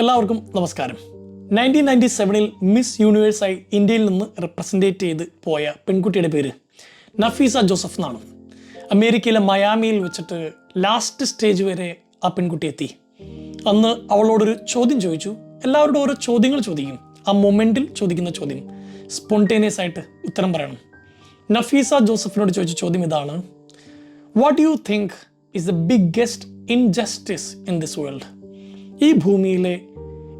എല്ലാവർക്കും നമസ്കാരം. Nineteen ninety സെവനിൽ മിസ് യൂണിവേഴ്സായി ഇന്ത്യയിൽ നിന്ന് റെപ്രസെന്റേറ്റ് ചെയ്ത് പോയ പെൺകുട്ടിയുടെ പേര് നഫീസ ജോസഫ് എന്നാണ്. അമേരിക്കയിലെ മയാമിയിൽ വെച്ചിട്ട് ലാസ്റ്റ് സ്റ്റേജ് വരെ ആ പെൺകുട്ടി എത്തി. അന്ന് അവളോടൊരു ചോദ്യം ചോദിച്ചു. എല്ലാവരോടും ഓരോ ചോദ്യങ്ങൾ ചോദിക്കും. ആ മൊമെന്റിൽ ചോദിക്കുന്ന ചോദ്യം സ്പോണ്ടേനിയസ് ആയിട്ട് ഉത്തരം പറയണം. നഫീസ ജോസഫിനോട് ചോദിച്ച ചോദ്യം ഇതാണ്. What you think is the biggest injustice in this world ഈ ഭൂമിയിലെ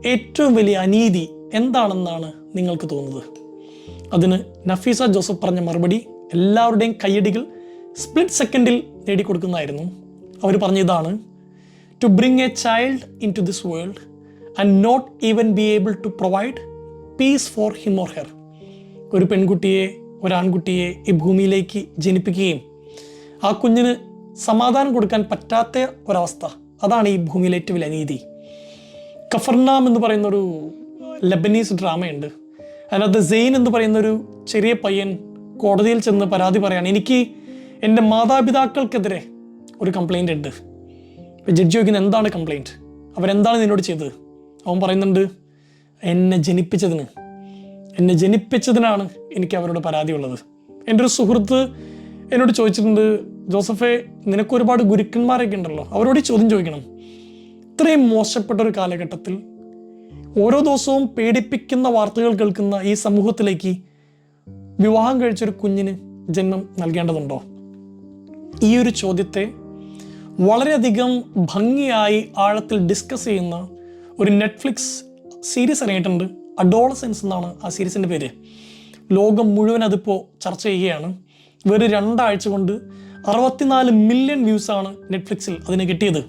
ഏറ്റവും വലിയ അനീതി എന്താണെന്നാണ് നിങ്ങൾക്ക് തോന്നുന്നത്? അതിന് നഫീസ ജോസഫ് പറഞ്ഞ മറുപടി എല്ലാവരുടെയും കയ്യടികൾ സ്പ്ലിറ്റ് സെക്കൻഡിൽ നേടിക്കൊടുക്കുന്നതായിരുന്നു. അവർ പറഞ്ഞതാണ് to bring a child into this world and not even be able to provide peace for him or her ഒരു പെൺകുട്ടിയെ ഒരാൺകുട്ടിയെ ഈ ഭൂമിയിലേക്ക് ജനിപ്പിക്കുകയും ആ കുഞ്ഞിന് സമാധാനം കൊടുക്കാൻ പറ്റാത്ത ഒരവസ്ഥ. അതാണ് ഈ ഭൂമിയിലെ ഏറ്റവും വലിയ അനീതി. കഫർനാം എന്ന് പറയുന്ന ഒരു ലബനീസ് ഡ്രാമയുണ്ട്. അതിനകത്ത് സെയിൻ എന്ന് പറയുന്ന ഒരു ചെറിയ പയ്യൻ കോടതിയിൽ ചെന്ന് പരാതി പറയാണ്. എനിക്ക് എന്റെ മാതാപിതാക്കൾക്കെതിരെ ഒരു കംപ്ലൈന്റ് ഉണ്ട്. ജഡ്ജി ചോദിക്കുന്നത് എന്താണ് കംപ്ലൈന്റ് അവരെന്താണ് നിന്നോട് ചെയ്തത്? അവൻ പറയുന്നുണ്ട് എന്നെ ജനിപ്പിച്ചതിന്. എന്നെ ജനിപ്പിച്ചതിനാണ് എനിക്ക് അവരോട് പരാതിയുള്ളത്. എന്റെ ഒരു സുഹൃത്ത് എന്നോട് ചോദിച്ചിട്ടുണ്ട് ജോസഫെ നിനക്ക് ഒരുപാട് ഗുരുക്കന്മാരൊക്കെ ഉണ്ടല്ലോ അവരോട് ചോദ്യം ചോദിക്കണം. ഇത്രയും മോശപ്പെട്ട ഒരു കാലഘട്ടത്തിൽ ഓരോ ദിവസവും പേടിപ്പിക്കുന്ന വാർത്തകൾ കേൾക്കുന്ന ഈ സമൂഹത്തിലേക്ക് വിവാഹം കഴിച്ചൊരു കുഞ്ഞിന് ജന്മം നൽകേണ്ടതുണ്ടോ? ഈ ഒരു ചോദ്യത്തെ വളരെയധികം ഭംഗിയായി ആഴത്തിൽ ഡിസ്കസ് ചെയ്യുന്ന ഒരു നെറ്റ്ഫ്ലിക്സ് സീരീസ് ഇറങ്ങിയിട്ടുണ്ട് അഡോളസെൻസ് എന്നാണ് ആ സീരീസിന്റെ പേര്. ലോകം മുഴുവൻ അതിപ്പോൾ ചർച്ച ചെയ്യുകയാണ്. വെറും രണ്ടാഴ്ച കൊണ്ട് അറുപത്തിനാല് മില്യൺ വ്യൂസാണ് നെറ്റ്ഫ്ലിക്സിൽ അതിന് കിട്ടിയത്.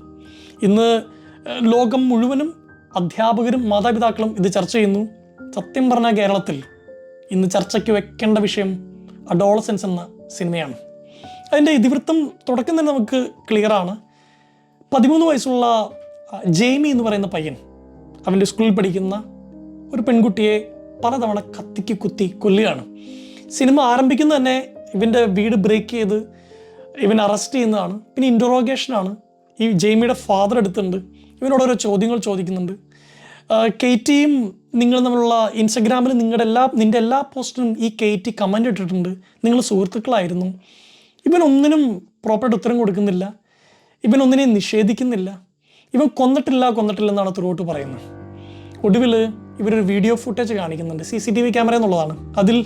ഇന്ന് ലോകം മുഴുവനും അധ്യാപകരും മാതാപിതാക്കളും ഇത് ചർച്ച ചെയ്യുന്നു. സത്യം പറഞ്ഞ കേരളത്തിൽ ഇന്ന് ചർച്ചയ്ക്ക് വെക്കേണ്ട വിഷയം അഡോളസെൻസ് എന്ന സിനിമയാണ്. അതിന്റെ ഇതിവൃത്തം തുടക്കം തന്നെ നമുക്ക് ക്ലിയറാണ് പതിമൂന്ന് വയസ്സുള്ള ജെയ്മി എന്ന് പറയുന്ന പയ്യൻ അവന്റെ സ്കൂളിൽ പഠിക്കുന്ന ഒരു പെൺകുട്ടിയെ പലതവണ കത്തിക്ക് കുത്തി കൊല്ലുകയാണ്. സിനിമ ആരംഭിക്കുന്ന തന്നെ ഇവന്റെ വീട് ബ്രേക്ക് ചെയ്ത് ഇവൻ അറസ്റ്റ് ചെയ്യുന്നതാണ്. പിന്നെ ഇന്ററോഗേഷനാണ് ഈ ജെയ്മിയുടെ ഫാദർ എടുത്തിട്ടുണ്ട്. ഇവനോട് ഓരോ ചോദ്യങ്ങൾ ചോദിക്കുന്നുണ്ട്. കെയ്റ്റിയും നിങ്ങൾ തമ്മിലുള്ള ഇൻസ്റ്റഗ്രാമിൽ നിങ്ങളുടെ എല്ലാ നിന്റെ എല്ലാ പോസ്റ്റിനും ഈ കെയ്റ്റി കമന്റ് ഇട്ടിട്ടുണ്ട്. നിങ്ങൾ സുഹൃത്തുക്കളായിരുന്നു. ഇവൻ ഒന്നിനും പ്രോപ്പറായിട്ട് ഉത്തരം കൊടുക്കുന്നില്ല. ഇവൻ ഒന്നിനെയും നിഷേധിക്കുന്നില്ല. ഇവൻ കൊന്നിട്ടില്ല കൊന്നിട്ടില്ല എന്നാണ് ത്രൂട്ട് പറയുന്നത്. ഒടുവിൽ ഇവരൊരു വീഡിയോ ഫുട്ടേജ് കാണിക്കുന്നുണ്ട്. C C T V camera എന്നുള്ളതാണ്. അതിൽ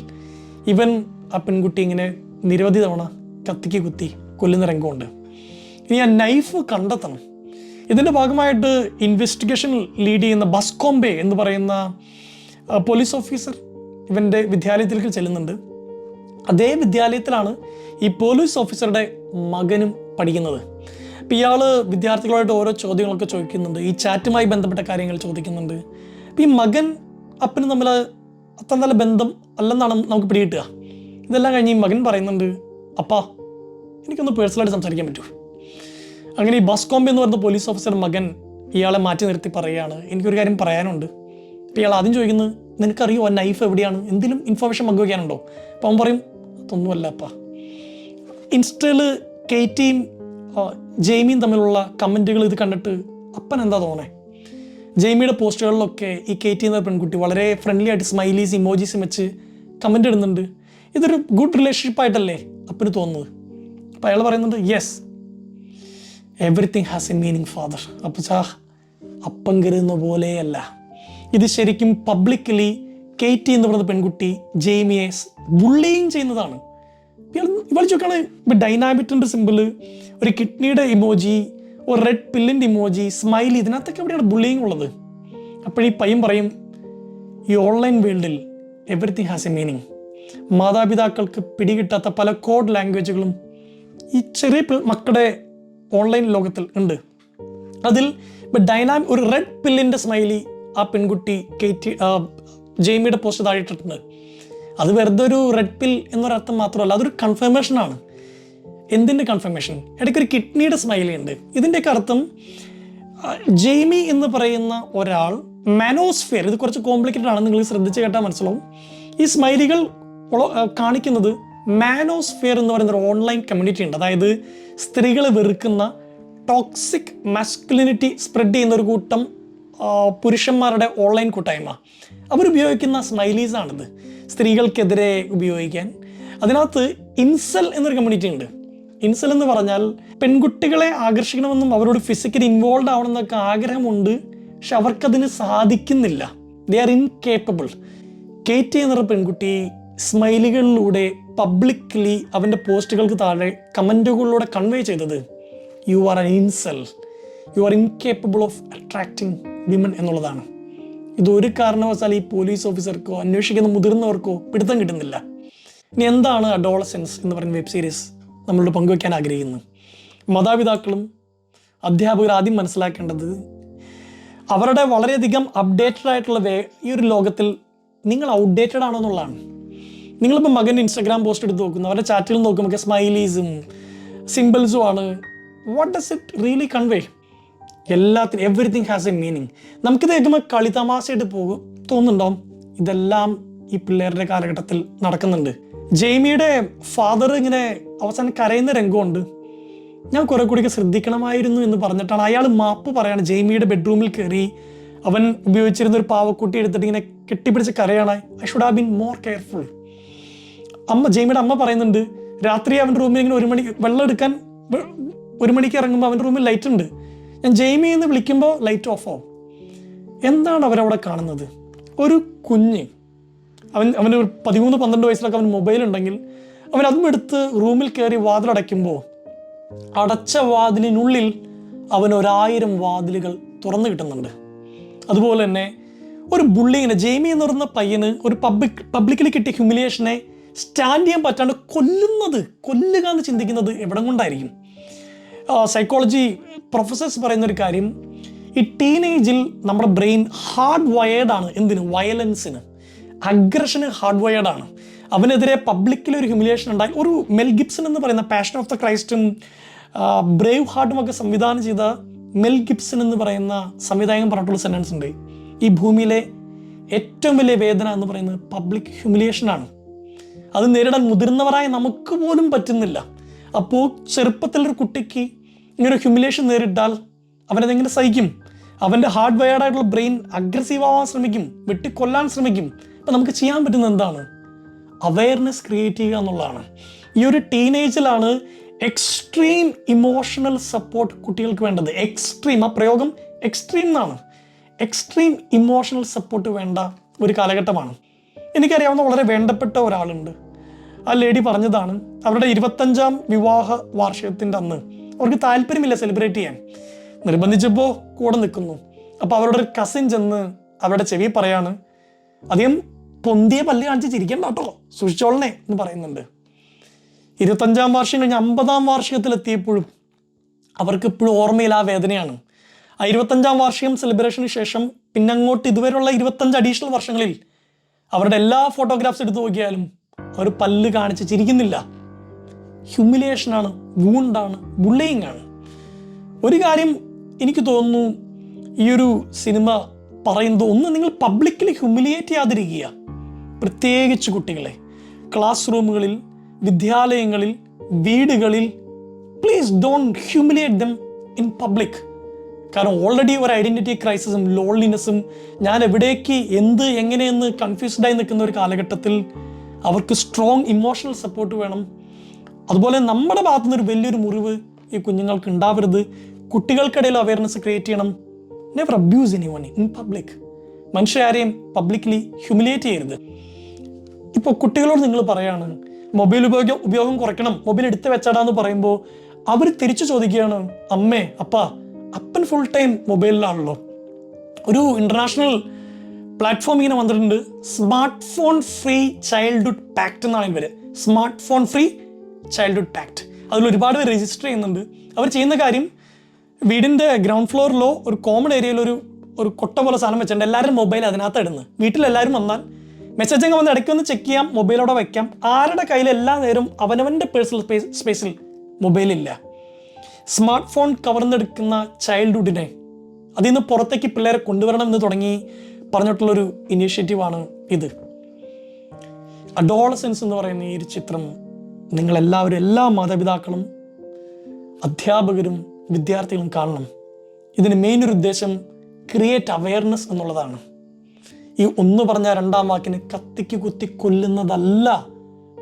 ഇവൻ ആ പെൺകുട്ടി ഇങ്ങനെ നിരവധി തവണ കത്തിക്ക് കുത്തി കൊല്ലുന്ന രംഗമുണ്ട്. ഇനി ആ നൈഫ് കണ്ടെത്തണം. ഇതിന്റെ ഭാഗമായിട്ട് ഇൻവെസ്റ്റിഗേഷൻ ലീഡ് ചെയ്യുന്ന ബസ്കോംബെ എന്ന് പറയുന്ന പോലീസ് ഓഫീസർ ഇവന്റെ വിദ്യാലയത്തിലേക്ക് ചെല്ലുന്നുണ്ട്. അതേ വിദ്യാലയത്തിലാണ് ഈ പോലീസ് ഓഫീസറുടെ മകനും പഠിക്കുന്നത്. അപ്പം ഇയാൾ വിദ്യാർത്ഥികളായിട്ട് ഓരോ ചോദ്യങ്ങളൊക്കെ ചോദിക്കുന്നുണ്ട്. ഈ ചാറ്റുമായി ബന്ധപ്പെട്ട കാര്യങ്ങൾ ചോദിക്കുന്നുണ്ട്. അപ്പം ഈ മകൻ അപ്പനും തമ്മിൽ അത്ര നല്ല ബന്ധം അല്ലെന്നാണ് നമുക്ക് പിടികിട്ടുക. ഇതെല്ലാം കഴിഞ്ഞ് ഈ മകൻ പറയുന്നുണ്ട് അപ്പാ എനിക്കൊന്ന് പേഴ്സണലായിട്ട് സംസാരിക്കാൻ പറ്റൂ. അങ്ങനെ ഈ ബസ് കോമ്പി എന്ന് പറയുന്ന പോലീസ് ഓഫീസർ മകൻ ഇയാളെ മാറ്റി നിർത്തി പറയുകയാണ്. എനിക്കൊരു കാര്യം പറയാനുണ്ട്. അപ്പോൾ ഇയാൾ ആദ്യം ചോദിക്കുന്നത് നിനക്കറിയോ ആ നൈഫ് എവിടെയാണ്? എന്തെങ്കിലും ഇൻഫർമേഷൻ പങ്കുവയ്ക്കാനുണ്ടോ അപ്പോൾ അവൻ പറയും അതൊന്നുമല്ല അപ്പാ. ഇൻസ്റ്റയിൽ കെയ്റ്റിയും ജെയ്മിയും തമ്മിലുള്ള കമന്റുകൾ ഇത് കണ്ടിട്ട് അപ്പൻ എന്താ തോന്നേ ജെയ്മിയുടെ പോസ്റ്റുകളിലൊക്കെ ഈ കെയ്റ്റി എന്ന പെൺകുട്ടി വളരെ ഫ്രണ്ട്ലി ആയിട്ട് സ്മൈലീസ് ഇമോജീസും വെച്ച് കമന്റ് ഇടുന്നുണ്ട്. ഇതൊരു ഗുഡ് റിലേഷൻഷിപ്പായിട്ടല്ലേ അപ്പന് തോന്നുന്നത്? അപ്പോൾ അയാൾ പറയുന്നുണ്ട് yes everything has a meaning father അപ്പോൾ ചാ അപ്പം കരുതുന്ന പോലെയല്ല. ഇത് ശരിക്കും പബ്ലിക്കലി കെയ്റ്റി എന്ന് പറയുന്ന പെൺകുട്ടി ജെയ്മിയെ ബുള്ളിങ് ചെയ്യുന്നതാണ്. ഇവിടെ ചോക്കാണ് ഇപ്പം ഡൈനാമിറ്റിന്റെ സിമ്പിൾ ഒരു കിഡ്നിയുടെ ഇമോജി ഒരു റെഡ് പില്ലിന്റെ ഇമോജി സ്മൈലി ഇതിനകത്തൊക്കെ എവിടെയാണ് ബുള്ളിങ് ഉള്ളത്? അപ്പോഴീ പയ്യൻ പറയും ഈ ഓൺലൈൻ വേൾഡിൽ എവറിത്തിങ് ഹാസ് എ മീനിങ് മാതാപിതാക്കൾക്ക് പിടികിട്ടാത്ത പല കോഡ് ലാംഗ്വേജുകളും ഈ ചെറിയ മക്കളുടെ ഓൺലൈൻ ലോകത്തിൽ ഉണ്ട്. അതിൽ ഇപ്പം ഡൈനാമി ഒരു റെഡ് പില്ലിന്റെ സ്മൈലി ആ പെൺകുട്ടി കയറ്റി ജെയ്മിയുടെ പോസ്റ്റ് താഴെയിട്ടിട്ടുണ്ട് അത് വെറുതെ ഒരു റെഡ് പിൽ എന്നൊരർത്ഥം മാത്രമല്ല അതൊരു കൺഫർമേഷനാണ് എന്തിന്റെ കൺഫർമേഷൻ ഇടയ്ക്കൊരു കിഡ്നിയുടെ സ്മൈലി ഉണ്ട്. ഇതിന്റെയൊക്കെ അർത്ഥം ജെയ്മി എന്ന് പറയുന്ന ഒരാൾ മാനോസ്ഫിയർ ഇത് കുറച്ച് കോംപ്ലിക്കേറ്റഡ് ആണ് നിങ്ങൾ ശ്രദ്ധിച്ച് കേട്ടാൽ മനസ്സിലാവും. ഈ സ്മൈലികൾ കാണിക്കുന്നത് മാനോസ്ഫിയർ എന്ന് പറയുന്ന ഒരു ഓൺലൈൻ കമ്മ്യൂണിറ്റി ഉണ്ട്. അതായത് സ്ത്രീകളെ വെറുക്കുന്ന ടോക്സിക് മാസ്കുലിനിറ്റി സ്പ്രെഡ് ചെയ്യുന്ന ഒരു കൂട്ടം പുരുഷന്മാരുടെ ഓൺലൈൻ കൂട്ടായ്മ. അവരുപയോഗിക്കുന്ന സ്മൈലീസാണിത് സ്ത്രീകൾക്കെതിരെ ഉപയോഗിക്കാൻ. അതിനകത്ത് ഇൻസൽ എന്നൊരു കമ്മ്യൂണിറ്റി ഉണ്ട്. ഇൻസൽ എന്ന് പറഞ്ഞാൽ പെൺകുട്ടികളെ ആകർഷിക്കണമെന്നും അവരോട് ഫിസിക്കലി ഇൻവോൾവ് ആവണമെന്നൊക്കെ ആഗ്രഹമുണ്ട്. പക്ഷെ അവർക്കതിന് സാധിക്കുന്നില്ല. ദേ ആർ ഇൻകേപ്പബിൾ കേറ്റി എന്നൊരു പെൺകുട്ടി സ്മൈലുകളിലൂടെ പബ്ലിക്കലി അവന്റെ പോസ്റ്റുകൾക്ക് താഴെ കമന്റുകളിലൂടെ കൺവേ ചെയ്തത് you are an incel you are incapable of attracting women എന്നുള്ളതാണ്. ഇതൊരു കാരണവശാൽ ഈ പോലീസ് ഓഫീസർക്കോ അന്വേഷിക്കുന്ന മുതിർന്നവർക്കോ പിടുത്തം കിട്ടുന്നില്ല. ഇനി എന്താണ് അഡോളസെൻസ് എന്ന് പറയുന്ന വെബ് സീരീസ് നമ്മളോട് പങ്കുവയ്ക്കാൻ ആഗ്രഹിക്കുന്നത്? മാതാപിതാക്കളും അധ്യാപകർ ആദ്യം മനസ്സിലാക്കേണ്ടത് അവരുടെ വളരെയധികം അപ്ഡേറ്റഡ് ആയിട്ടുള്ള ഈ ഒരു ലോകത്തിൽ നിങ്ങൾ ഔട്ട്ഡേറ്റഡ് ആണോ എന്നുള്ളതാണ്. നിങ്ങളിപ്പോൾ മകന്റെ ഇൻസ്റ്റാഗ്രാം പോസ്റ്റ് എടുത്ത് നോക്കുന്നു. അവരുടെ ചാറ്റുകൾ നോക്കുമ്പോൾ സ്മൈലീസും സിമ്പിൾസും ആണ്. What does it really convey എല്ലാത്തിനും എവറിത്തിങ് ഹാസ് എ മീനിങ് നമുക്കിത് കേൾക്കുമ്പോൾ കളിതമാശയായിട്ട് പോകും. തോന്നുന്നുണ്ടോ ഇതെല്ലാം ഈ പിള്ളേരുടെ കാലഘട്ടത്തിൽ നടക്കുന്നുണ്ട്. ജെയ്മിയുടെ ഫാദർ ഇങ്ങനെ അവസാനം കരയുന്ന രംഗമുണ്ട്. ഞാൻ കുറെ കൂടിയൊക്കെ ശ്രദ്ധിക്കണമായിരുന്നു എന്ന് പറഞ്ഞിട്ടാണ് അയാൾ മാപ്പ് പറയാണ്. ജെയ്മിയുടെ ബെഡ്റൂമിൽ കയറി അവൻ ഉപയോഗിച്ചിരുന്ന ഒരു പാവക്കുട്ടി എടുത്തിട്ട് ഇങ്ങനെ കെട്ടിപ്പിടിച്ച് കരയാണ്. I should have been more careful അമ്മ ജെയ്മിയുടെ അമ്മ പറയുന്നുണ്ട് രാത്രി അവന്റെ റൂമിൽ ഇങ്ങനെ ഒരു മണി വെള്ളം എടുക്കാൻ ഒരു മണിക്ക് ഇറങ്ങുമ്പോൾ അവന്റെ റൂമിൽ ലൈറ്റ് ഉണ്ട്. ഞാൻ ജെയ്മി എന്ന് വിളിക്കുമ്പോൾ ലൈറ്റ് ഓഫ് ആവും. എന്താണ് അവരവിടെ കാണുന്നത്? ഒരു കുഞ്ഞ്. അവൻ അവന് പതിമൂന്ന് പന്ത്രണ്ട് വയസ്സിലൊക്കെ അവൻ മൊബൈൽ ഉണ്ടെങ്കിൽ അവൻ അതും എടുത്ത് റൂമിൽ കയറി വാതിലടയ്ക്കുമ്പോൾ അടച്ച വാതിലിനുള്ളിൽ അവൻ ഒരായിരം വാതിലുകൾ തുറന്നു കിട്ടുന്നുണ്ട്. അതുപോലെ തന്നെ ഒരു ബുള്ളിങ്ങിനെ ജെയ്മി എന്ന് പറയുന്ന പയ്യന് ഒരു പബ്ലിക് പബ്ലിക്കിൽ കിട്ടിയ ഹ്യൂമിലിയേഷനെ സ്റ്റാൻഡ് ചെയ്യാൻ പറ്റാണ്ട് കൊല്ലുന്നത് കൊല്ലുക എന്ന് ചിന്തിക്കുന്നത് എവിടം കൊണ്ടായിരിക്കും? സൈക്കോളജി പ്രൊഫസേഴ്സ് പറയുന്ന ഒരു കാര്യം ഈ ടീനേജിൽ നമ്മുടെ ബ്രെയിൻ ഹാർഡ് വയേർഡ് ആണ്. എന്തിന്? വയലൻസിന് അഗ്രഷന് ഹാർഡ് വയേർഡ് ആണ്. അവനെതിരെ പബ്ലിക്കിൽ ഒരു ഹ്യൂമിലേഷൻ ഉണ്ടായി. ഒരു മെൽ ഗിപ്സൺ എന്ന് പറയുന്ന പാഷൻ ഓഫ് ദ ക്രൈസ്റ്റും ബ്രേവ് ഹാർട്ടും ഒക്കെ സംവിധാനം ചെയ്ത മെൽ ഗിപ്സൺ എന്ന് പറയുന്ന സംവിധായകൻ പറഞ്ഞിട്ടുള്ള സെന്റൻസ് ഉണ്ട്. ഈ ഭൂമിയിലെ ഏറ്റവും വലിയ വേദന എന്ന് പറയുന്നത് പബ്ലിക് ഹ്യൂമിലിയേഷനാണ് അത് നേരിടാൻ മുതിർന്നവരായ നമുക്ക് പോലും പറ്റുന്നില്ല. അപ്പോൾ ചെറുപ്പത്തിലൊരു കുട്ടിക്ക് ഇങ്ങനെ ഹ്യൂമിലേഷൻ നേരിട്ടാൽ അവനതെങ്ങനെ സഹിക്കും? അവന്റെ ഹാർഡ് വയർഡായിട്ടുള്ള ബ്രെയിൻ അഗ്രസീവ് ആവാൻ ശ്രമിക്കും വെട്ടിക്കൊല്ലാൻ ശ്രമിക്കും. അപ്പം നമുക്ക് ചെയ്യാൻ പറ്റുന്നത് എന്താണ്? അവയർനെസ് ക്രിയേറ്റ് ചെയ്യുക എന്നുള്ളതാണ്. ഈ ഒരു ടീനേജിലാണ് എക്സ്ട്രീം ഇമോഷണൽ സപ്പോർട്ട് കുട്ടികൾക്ക് വേണ്ടത്. എക്സ്ട്രീം ആ പ്രയോഗം എക്സ്ട്രീം എന്നാണ്. എക്സ്ട്രീം ഇമോഷണൽ സപ്പോർട്ട് വേണ്ട ഒരു കാലഘട്ടമാണ്. എനിക്കറിയാവുന്ന വളരെ വേണ്ടപ്പെട്ട ഒരാളുണ്ട്. ആ ലേഡി പറഞ്ഞതാണ് അവരുടെ ഇരുപത്തഞ്ചാം വിവാഹ വാർഷികത്തിന്റെ അന്ന് അവർക്ക് താല്പര്യമില്ല സെലിബ്രേറ്റ് ചെയ്യാൻ. നിർബന്ധിച്ചപ്പോൾ കൂടെ നിൽക്കുന്നു. അപ്പോൾ അവരുടെ ഒരു കസിൻ ചെന്ന് അവരുടെ ചെവി പറയാണ് അധികം പൊന്തിയ പല്ല് കാണിച്ച് ചിരിക്കണ്ട കേട്ടോ സൂക്ഷിച്ചോളണേ എന്ന് പറയുന്നുണ്ട്. ഇരുപത്തഞ്ചാം വാർഷികം കഴിഞ്ഞ് അമ്പതാം വാർഷികത്തിലെത്തിയപ്പോഴും അവർക്ക് ഇപ്പോഴും ഓർമ്മയിൽ ആ വേദനയാണ്. ആ ഇരുപത്തഞ്ചാം വാർഷികം സെലിബ്രേഷന് ശേഷം പിന്നെ അങ്ങോട്ട് ഇതുവരെയുള്ള ഇരുപത്തഞ്ച് അഡീഷണൽ വർഷങ്ങളിൽ അവരുടെ എല്ലാ ഫോട്ടോഗ്രാഫ്സ് എടുത്തു നോക്കിയാലും അവർ പല്ല് കാണിച്ച് ചിരിക്കുന്നില്ല. ഹ്യൂമിലിയേഷനാണ് വൂണ്ടാണ് ബുള്ളിങ് ആണ് ഒരു കാര്യം എനിക്ക് തോന്നുന്നു ഈ ഒരു സിനിമ പറയുന്നത് ഒന്ന് നിങ്ങൾ പബ്ലിക്കലി ഹ്യൂമിലിയേറ്റ് ചെയ്യാതിരിക്കുക. പ്രത്യേകിച്ച് കുട്ടികളെ ക്ലാസ് റൂമുകളിൽ വിദ്യാലയങ്ങളിൽ വീടുകളിൽ please don't humiliate them in public കാരണം ഓൾറെഡി ഒരു ഐഡന്റിറ്റി ക്രൈസിസും ലോൺലിനെസ്സും ഞാൻ എവിടേക്ക് എന്ത് എങ്ങനെയെന്ന് കൺഫ്യൂസ്ഡായി നിൽക്കുന്ന ഒരു കാലഘട്ടത്തിൽ അവർക്ക് സ്ട്രോങ് ഇമോഷണൽ സപ്പോർട്ട് വേണം. അതുപോലെ നമ്മുടെ ഭാഗത്തു നിന്ന് ഒരു വലിയൊരു മുറിവ് ഈ കുഞ്ഞുങ്ങൾക്ക് ഉണ്ടാവരുത്. കുട്ടികൾക്കിടയിൽ അവയർനെസ് ക്രിയേറ്റ് ചെയ്യണം. Never abuse anyone in public മനുഷ്യരാരെയും publicly humiliate ചെയ്യരുത്. ഇപ്പോൾ കുട്ടികളോട് നിങ്ങൾ പറയാണ് മൊബൈൽ ഉപയോഗം ഉപയോഗം കുറയ്ക്കണം. മൊബൈൽ എടുത്ത് വെച്ചടാന്ന് പറയുമ്പോൾ അവർ തിരിച്ചു ചോദിക്കുകയാണ് അമ്മേ അപ്പ അപ്പൻ ഫുൾ ടൈം മൊബൈലിലാണല്ലോ ഒരു ഇന്റർനാഷണൽ പ്ലാറ്റ്ഫോം ഇങ്ങനെ വന്നിട്ടുണ്ട്. Smart phone free childhood pact എന്നാണ് ഇവർ. Smart phone free childhood pact അതിൽ ഒരുപാട് പേര് രജിസ്റ്റർ ചെയ്യുന്നുണ്ട്. അവർ ചെയ്യുന്ന കാര്യം വീടിന്റെ ഗ്രൗണ്ട് ഫ്ലോറിലോ ഒരു കോമൺ ഏരിയയിലോ ഒരു ഒരു കൊട്ട പോലെ സാധനം വെച്ചിട്ടുണ്ട്. എല്ലാവരും മൊബൈൽ അതിനകത്ത് ഇടുന്നത്. വീട്ടിലെല്ലാവരും വന്നാൽ മെസ്സേജ് അങ്ങ് വന്ന് ഇടയ്ക്ക് ഒന്ന് ചെക്ക് ചെയ്യാം മൊബൈലോടെ വയ്ക്കാം ആരുടെ കയ്യിൽ എല്ലാ നേരവും അവനവന്റെ പേഴ്സണൽ സ്പേസ് സ്പേസിൽ മൊബൈലില്ല സ്മാർട്ട് ഫോൺ കവർന്നെടുക്കുന്ന ചൈൽഡ്ഹുഡിനെ അതിൽ നിന്ന് പുറത്തേക്ക് പിള്ളേരെ കൊണ്ടുവരണം എന്ന് തുടങ്ങി പറഞ്ഞിട്ടുള്ളൊരു ഇനീഷ്യേറ്റീവാണ് ഇത്. അഡോളസെൻസ് എന്ന് പറയുന്ന ഈ ഒരു ചിത്രം നിങ്ങളെല്ലാവരും എല്ലാ മാതാപിതാക്കളും അധ്യാപകരും വിദ്യാർത്ഥികളും കാണണം. ഇതിന് മെയിൻ ഒരു ഉദ്ദേശം ക്രിയേറ്റ് അവയർനെസ് എന്നുള്ളതാണ്. ഈ ഒന്ന് പറഞ്ഞ രണ്ടാം വാക്കിന് കത്തിക്ക് കുത്തി കൊല്ലുന്നതല്ല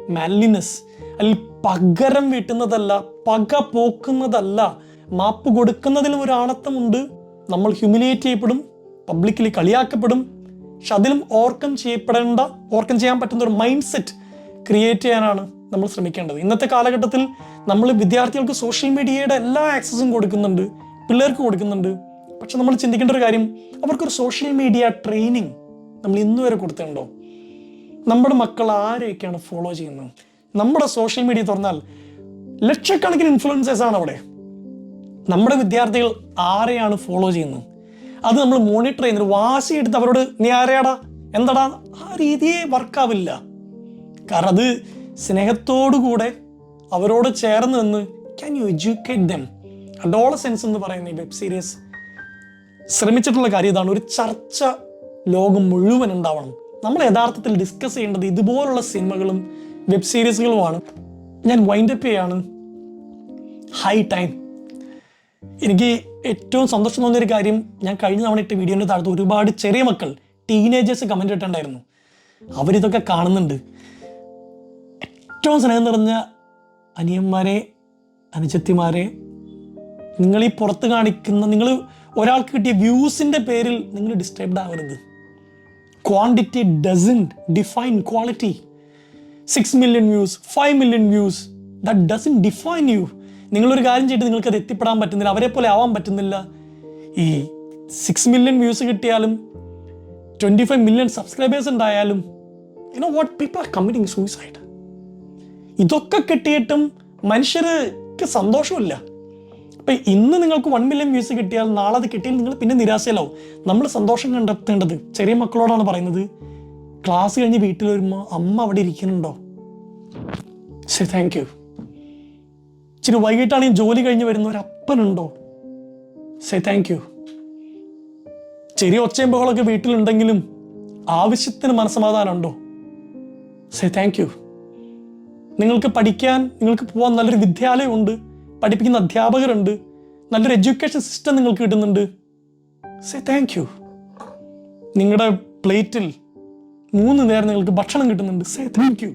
മാലിനെസ് അല്ലെങ്കിൽ പകരം വീട്ടുന്നതല്ല പക പോക്കുന്നതല്ല മാപ്പ് കൊടുക്കുന്നതിൽ ഒരു ആണത്തമുണ്ട്. നമ്മൾ ഹ്യൂമിലിയേറ്റ് ചെയ്യപ്പെടും പബ്ലിക്കലി കളിയാക്കപ്പെടും. പക്ഷെ അതിലും ഓർക്കം ചെയ്യപ്പെടേണ്ട ഓർക്കം ചെയ്യാൻ പറ്റുന്ന ഒരു മൈൻഡ് സെറ്റ് ക്രിയേറ്റ് ചെയ്യാനാണ് നമ്മൾ ശ്രമിക്കേണ്ടത്. ഇന്നത്തെ കാലഘട്ടത്തിൽ നമ്മൾ വിദ്യാർത്ഥികൾക്ക് സോഷ്യൽ മീഡിയയുടെ എല്ലാ ആക്സസും കൊടുക്കുന്നുണ്ട് പിള്ളേർക്ക് കൊടുക്കുന്നുണ്ട്. പക്ഷെ നമ്മൾ ചിന്തിക്കേണ്ട ഒരു കാര്യം അവർക്കൊരു സോഷ്യൽ മീഡിയ ട്രെയിനിങ് നമ്മൾ ഇന്നു വരെ കൊടുത്തിട്ടുണ്ടോ? നമ്മുടെ മക്കൾ ആരെയൊക്കെയാണ് ഫോളോ ചെയ്യുന്നത്? നമ്മുടെ സോഷ്യൽ മീഡിയ തുറന്നാൽ ലക്ഷക്കണക്കിന് ഇൻഫ്ലുവൻസേഴ്സ് ആണ് അവിടെ. നമ്മുടെ വിദ്യാർത്ഥികൾ ആരെയാണ് ഫോളോ ചെയ്യുന്നത്? അത് നമ്മൾ മോണിറ്റർ ചെയ്യുന്നത്. വാശി എടുത്ത് അവരോട് നീ ആരെയാടാ? എന്താടാ? ആ രീതിയെ വർക്കാവില്ല കാരണം അത് സ്നേഹത്തോടുകൂടെ അവരോട് ചേർന്ന് നിന്ന് can you educate them adolescence എന്ന് പറയുന്ന ഈ വെബ് സീരീസ് ശ്രമിച്ചിട്ടുള്ള കാര്യം ഇതാണ്. ഒരു ചർച്ച ലോകം മുഴുവൻ ഉണ്ടാവണം. നമ്മൾ യഥാർത്ഥത്തിൽ ഡിസ്കസ് ചെയ്യേണ്ടത് ഇതുപോലുള്ള സിനിമകളും വെബ് സീരീസുകളുമാണ് ഞാൻ വൈൻഡപ്പ് ചെയ്യാണ്. ഹൈ ടൈം എനിക്ക് ഏറ്റവും സന്തോഷം തോന്നിയൊരു കാര്യം ഞാൻ കഴിഞ്ഞ തവണ ഇട്ട വീഡിയോന്റെ താഴത്ത് ഒരുപാട് ചെറിയ മക്കൾ ടീനേജേഴ്സ് കമന്റ് ഇട്ടുണ്ടായിരുന്നു അവരിതൊക്കെ കാണുന്നുണ്ട്. ഏറ്റവും സ്നേഹം നിറഞ്ഞ അനിയന്മാരെ അനുജത്തിമാരെ നിങ്ങൾ ഈ പുറത്ത് കാണിക്കുന്ന നിങ്ങൾ ഒരാൾക്ക് കിട്ടിയ വ്യൂസിന്റെ പേരിൽ നിങ്ങൾ ഡിസ്റ്റർബ്ഡ് ആവരുത്. Quantity doesn't define quality six million views five million views that doesn't define you നിങ്ങളൊരു കാര്യം ചെയ്തിട്ട് നിങ്ങൾക്ക് അത് എത്തിപ്പെടാൻ പറ്റുന്നില്ല അവരെ പോലെ ആവാൻ പറ്റുന്നില്ല. ഈ സിക്സ് മില്യൺ വ്യൂസ് കിട്ടിയാലും ട്വന്റി ഫൈവ് മില്യൺ സബ്സ്ക്രൈബേഴ്സ് ഉണ്ടായാലും you know what people are committing suicide ഇതൊക്കെ കിട്ടിയിട്ടും മനുഷ്യർക്ക് സന്തോഷമില്ല. അപ്പം ഇന്ന് നിങ്ങൾക്ക് വൺ മില്യൺ വ്യൂസ് കിട്ടിയാൽ നാളെ അത് കിട്ടിയാൽ നിങ്ങൾ പിന്നെ നിരാശയിലാവും. നമ്മൾ സന്തോഷം കണ്ടെത്തേണ്ടത് ചെറിയ മക്കളോടാണ് പറയുന്നത്. ക്ലാസ് കഴിഞ്ഞ് വീട്ടിൽ വരുമ്പോൾ അമ്മ അവിടെ ഇരിക്കുന്നുണ്ടോ? ശരി താങ്ക് യു ഇച്ചിരി വൈകിട്ടാണെങ്കിൽ ജോലി കഴിഞ്ഞ് വരുന്ന ഒരു അപ്പനുണ്ടോ? സേ താങ്ക് യു ചെറിയ ഒച്ചയും ബഹളമൊക്കെ വീട്ടിലുണ്ടെങ്കിലും ആവശ്യത്തിന് മനസ്സമാധാനം ഉണ്ടോ സേ താങ്ക് യു നിങ്ങൾക്ക് പഠിക്കാൻ നിങ്ങൾക്ക് പോകാൻ നല്ലൊരു വിദ്യാലയമുണ്ട് പഠിപ്പിക്കുന്ന അധ്യാപകരുണ്ട് നല്ലൊരു എഡ്യൂക്കേഷൻ സിസ്റ്റം നിങ്ങൾക്ക് കിട്ടുന്നുണ്ട്. സേ താങ്ക് യു നിങ്ങളുടെ പ്ലേറ്റിൽ മൂന്ന് നേരം നിങ്ങൾക്ക് ഭക്ഷണം കിട്ടുന്നുണ്ട്. സേ താങ്ക് യു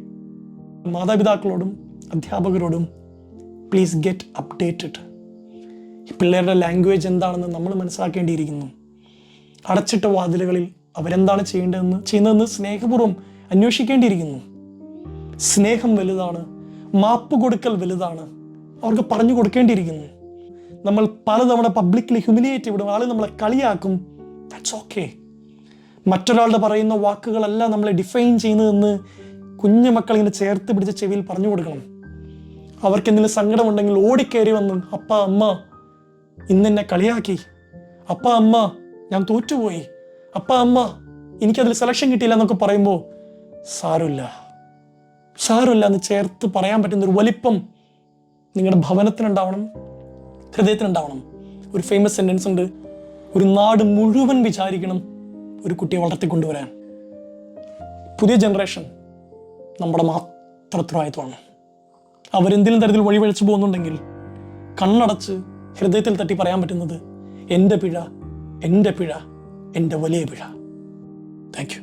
മാതാപിതാക്കളോടും അധ്യാപകരോടും പ്ലീസ് ഗെറ്റ് അപ്ഡേറ്റഡ് ഈ പിള്ളേരുടെ ലാംഗ്വേജ് എന്താണെന്ന് നമ്മൾ മനസ്സിലാക്കേണ്ടിയിരിക്കുന്നു. അടച്ചിട്ട വാതിലുകളിൽ അവരെന്താണ് ചെയ്യേണ്ടതെന്ന് ചെയ്യുന്നതെന്ന് സ്നേഹപൂർവം അന്വേഷിക്കേണ്ടിയിരിക്കുന്നു. സ്നേഹം വലുതാണ് മാപ്പ് കൊടുക്കൽ വലുതാണ്. അവർക്ക് പറഞ്ഞു കൊടുക്കേണ്ടിയിരിക്കുന്നു. നമ്മൾ പലതവണ പബ്ലിക്കലി ഹ്യൂമിലിയേറ്റ് വിടും ആളെ നമ്മളെ കളിയാക്കും. ദാറ്റ്സ് ഓക്കെ മറ്റൊരാളുടെ പറയുന്ന വാക്കുകളല്ല നമ്മളെ ഡിഫൈൻ ചെയ്യുന്നതെന്ന് കുഞ്ഞു മക്കൾ ഇങ്ങനെ ചേർത്ത് പിടിച്ച ചെവിയിൽ പറഞ്ഞു കൊടുക്കണം. അവർക്ക് എന്തെങ്കിലും സങ്കടമുണ്ടെങ്കിൽ ഓടിക്കയറി വന്ന് അപ്പ അമ്മ ഇന്നെന്നെ കളിയാക്കി. അപ്പ അമ്മ ഞാൻ തോറ്റുപോയി. അപ്പ അമ്മ എനിക്കതിൽ സെലക്ഷൻ കിട്ടിയില്ല എന്നൊക്കെ പറയുമ്പോൾ സാരമില്ല. സാരമില്ല എന്ന് ചേർത്ത് പറയാൻ പറ്റുന്ന ഒരു വലിപ്പം നിങ്ങളുടെ ഭവനത്തിനുണ്ടാവണം ഹൃദയത്തിനുണ്ടാവണം. ഒരു ഫേമസ് സെന്റൻസ് ഉണ്ട് ഒരു നാട് മുഴുവൻ വിചാരിക്കണം ഒരു കുട്ടിയെ വളർത്തിക്കൊണ്ടുവരാൻ പുതിയ ജനറേഷൻ നമ്മുടെ മാത്രം ഉത്തരവാദിത്വമാണ് അവരെന്തെങ്കിലും തരത്തിൽ വഴിവഴിച്ചു പോകുന്നുണ്ടെങ്കിൽ കണ്ണടച്ച് ഹൃദയത്തിൽ തട്ടി പറയാൻ പറ്റുന്നത് എന്റെ പിഴ എന്റെ പിഴ എന്റെ വലിയ പിഴ. Thank you